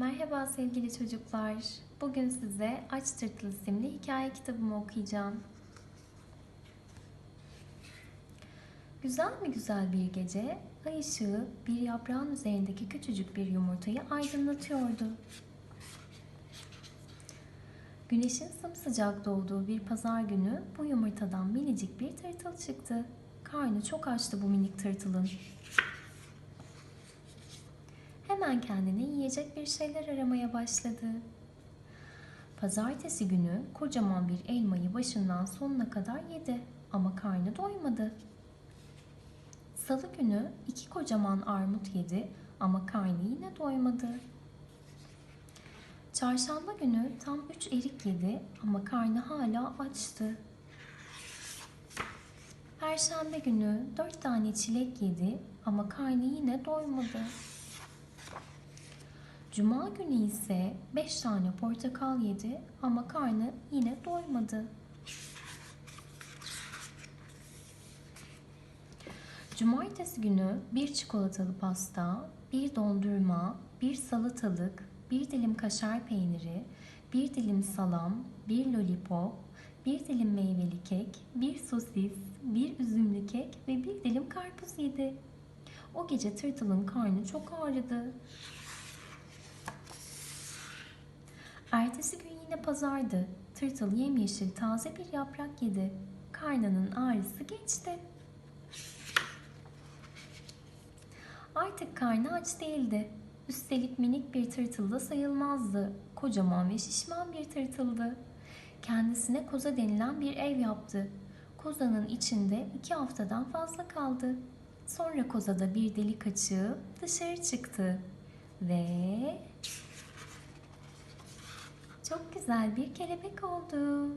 Merhaba sevgili çocuklar. Bugün size Aç Tırtıl isimli hikaye kitabımı okuyacağım. Güzel mi güzel bir gece, ay ışığı bir yaprağın üzerindeki küçücük bir yumurtayı aydınlatıyordu. Güneşin sımsıcak doğduğu bir pazar günü bu yumurtadan minicik bir tırtıl çıktı. Karnı çok açtı bu minik tırtılın. Hemen kendine yiyecek bir şeyler aramaya başladı. Pazartesi günü kocaman bir elmayı başından sonuna kadar yedi ama karnı doymadı. Salı günü iki kocaman armut yedi ama karnı yine doymadı. Çarşamba günü tam üç erik yedi ama karnı hala açtı. Perşembe günü dört tane çilek yedi ama karnı yine doymadı. Cuma günü ise beş tane portakal yedi ama karnı yine doymadı. Cumartesi günü bir çikolatalı pasta, bir dondurma, bir salatalık, bir dilim kaşar peyniri, bir dilim salam, bir lollipop, bir dilim meyveli kek, bir sosis, bir üzümlü kek ve bir dilim karpuz yedi. O gece tırtılın karnı çok ağrıdı. Ertesi gün yine pazardı. Tırtıl yemyeşil taze bir yaprak yedi. Karnının ağrısı geçti. Artık karnı aç değildi. Üstelik minik bir tırtıl da sayılmazdı. Kocaman ve şişman bir tırtıldı. Kendisine koza denilen bir ev yaptı. Kozanın içinde iki haftadan fazla kaldı. Sonra kozada bir delik açığı dışarı çıktı. Ve çok güzel bir kelebek oldu.